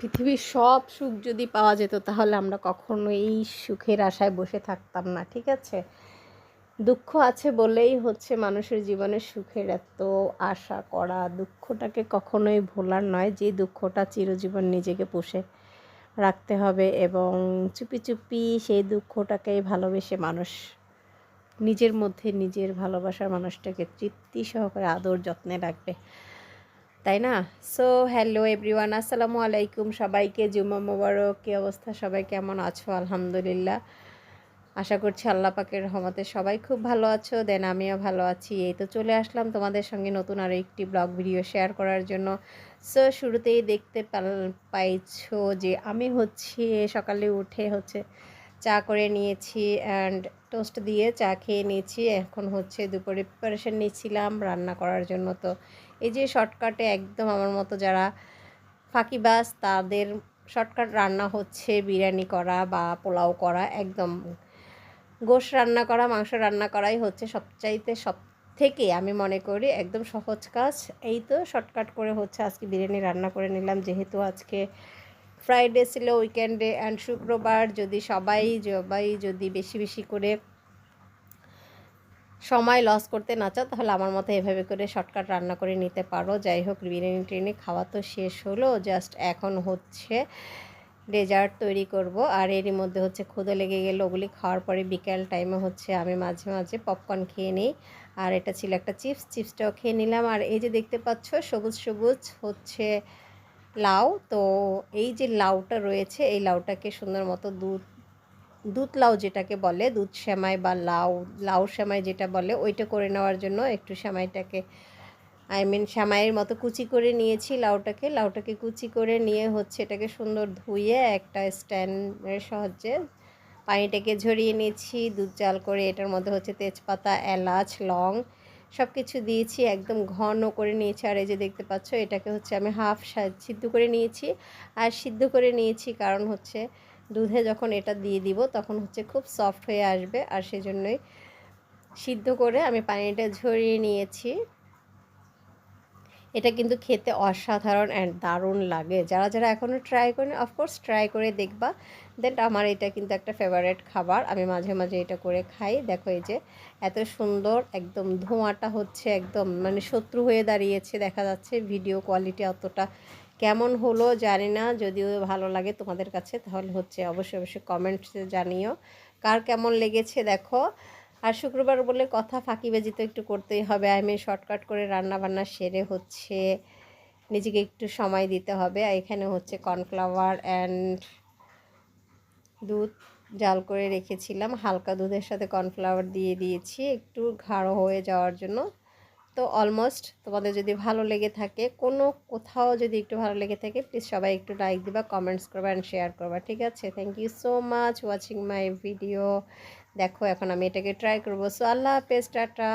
পৃথিবীর সব সুখ যদি পাওয়া যেত, তাহলে আমরা কখনো এই সুখের আশায় বসে থাকতাম না, ঠিক আছে? দুঃখ আছে বলেই হচ্ছে মানুষের জীবনে সুখের এত আশা করা। দুঃখটাকে কখনোই ভোলার নয়, যে দুঃখটা চিরজীবন নিজেকে পুষে রাখতে হবে এবং চুপি চুপি সেই দুঃখটাকে ভালোবেসে মানুষ, নিজের মধ্যে নিজের ভালোবাসার মানুষটাকে তৃপ্তি সহকারে আদর যত্নে রাখবে। তাই না? সো হ্যালো এভরিওয়ান আসসালামু আলাইকুম সবাইকে। জুম্মা মোবারক, কী অবস্থা? সবাই কেমন আছো? আলহামদুলিল্লাহ। আশা করছি আল্লাহ পাকের রহমতে সবাই খুব ভালো আছো দেন আমিও ভালো আছি। এই তো চলে আসলাম তোমাদের সঙ্গে নতুন আরও একটি ব্লগ ভিডিও শেয়ার করার জন্য। সো শুরুতেই দেখতে পাইছো যে আমি হচ্ছে সকালে উঠে হচ্ছে চা করে নিয়েছি অ্যান্ড টোস্ট দিয়ে চা খেয়ে নিয়েছি। এখন হচ্ছে দুপুরে প্রিপারেশন নিচ্ছিলাম রান্না করার জন্য। তো এই যে শর্টকাটে একদম আমার মতো যারা ফাঁকিবাজ, তাদের শর্টকাট রান্না হচ্ছে বিরিয়ানি করা বা পোলাও করা একদম। গোশ রান্না করা, মাংস রান্না করাই হচ্ছে সবচাইতে সব থেকে আমি মনে করি একদম সহজ কাজ। এই তো শর্টকাট করে হচ্ছে আজকে বিরিয়ানি রান্না করে নিলাম। যেহেতু আজকে ফ্রাইডে ছিল উইকেন্ডে অ্যান্ড শুক্রবার যদি সবাই সবাই যদি বেশি বেশি করে সময় লস করতে না চাও, তাহলে আমার মতো এভাবে করে শর্টকাট রান্না করে নিতে পারো। যাই হোক, বিরিয়ানি, টিরিয়ানি খাওয়া তো শেষ হলো জাস্ট এখন হচ্ছে ডেজার্ট তৈরি করব। আর এরই মধ্যে হচ্ছে ক্ষুদে লেগে গেলো, ওগুলি খাওয়ার পরে বিকেল টাইমে হচ্ছে আমি মাঝে মাঝে পপকর্ন খেয়ে নিই। আর এটা ছিল একটা চিপস চিপসটাও খেয়ে নিলাম। আর এই যে দেখতে পাচ্ছ, সবুজ সবুজ হচ্ছে লাউ। তো এই যে লাউটা রয়েছে, এই লাউটাকে সুন্দর মতো দুধ দুধ লাউ যেটাকে বলে, দুধ সেমাই বা লাউ লাউ সেমাই যেটা বলে, ওইটা করে নেওয়ার জন্য একটু সেমাইটাকে আই মিন সেমাইয়ের মতো কুচি করে নিয়েছি লাউটাকে। লাউটাকে কুচি করে নিয়ে হচ্ছে এটাকে সুন্দর ধুয়ে একটা স্ট্যান্ডের সাহায্যে পানিটাকে ঝরিয়ে নিয়েছি দুধ জাল করে এটার মধ্যে হচ্ছে তেজপাতা, এলাচ, লং সব কিছু দিয়েছি, একদম ঘন করে নিয়েছি। আর এই যে দেখতে পাচ্ছ, এটাকে হচ্ছে আমি হাফ সিদ্ধ করে নিয়েছি। আর সিদ্ধ করে নিয়েছি কারণ হচ্ছে দুধে যখন এটা দিয়ে দিব, তখন হচ্ছে খুব সফট হয়ে আসবে। আর সেজন্যই সিদ্ধ করে আমি পানিটা ঝরিয়ে নিয়েছি। এটা কিন্তু খেতে অসাধারণ অ্যান্ড দারুণ লাগে। যারা যারা এখনও ট্রাই করেন অফকোর্স ট্রাই করে দেখবা। দেন আমার এটা কিন্তু একটা ফেভারেট খাবার। আমি মাঝে মাঝে এটা করে খাই। দেখো এই যে, এত সুন্দর একদম ধোঁয়াটা হচ্ছে একদম মানে শত্রু হয়ে দাঁড়িয়েছে, দেখা যাচ্ছে ভিডিও কোয়ালিটি অতটা কেমন হলো জানি না। যদিও ভালো লাগে তোমাদের কাছে, তাহলে হচ্ছে অবশ্যই অবশ্যই কমেন্টসে জানিও। কার কেমন লেগেছে দেখো। আর শুক্রবার বলে কথা ফাঁকি ফাঁকিবাজি তো একটু করতেই হবে। আমি শর্টকাট করে রান্না বান্না সেরে হচ্ছে নিজেকে একটু সময় দিতে হবে। এখানে হচ্ছে কর্নফ্লাওয়ার অ্যান্ড দুধ জাল করে রেখেছিলাম। হালকা দুধের সাথে কর্নফ্লাওয়ার দিয়ে দিয়েছি। একটু ঘাড়ো হয়ে যাওয়ার জন্য তো অলমোস্ট তোমাদের যদি ভালো লেগে থাকে, কোনো কোথাও যদি একটু ভালো লেগে থাকে প্লিজ সবাই একটু লাইক দিবা কমেন্টস করবা অ্যান্ড শেয়ার করবা, ঠিক আছে? Thank you so much watching my video দেখো, এখন আমি এটাকে ট্রাই করব। সো আল্লাহ হাফেজ, টাটা।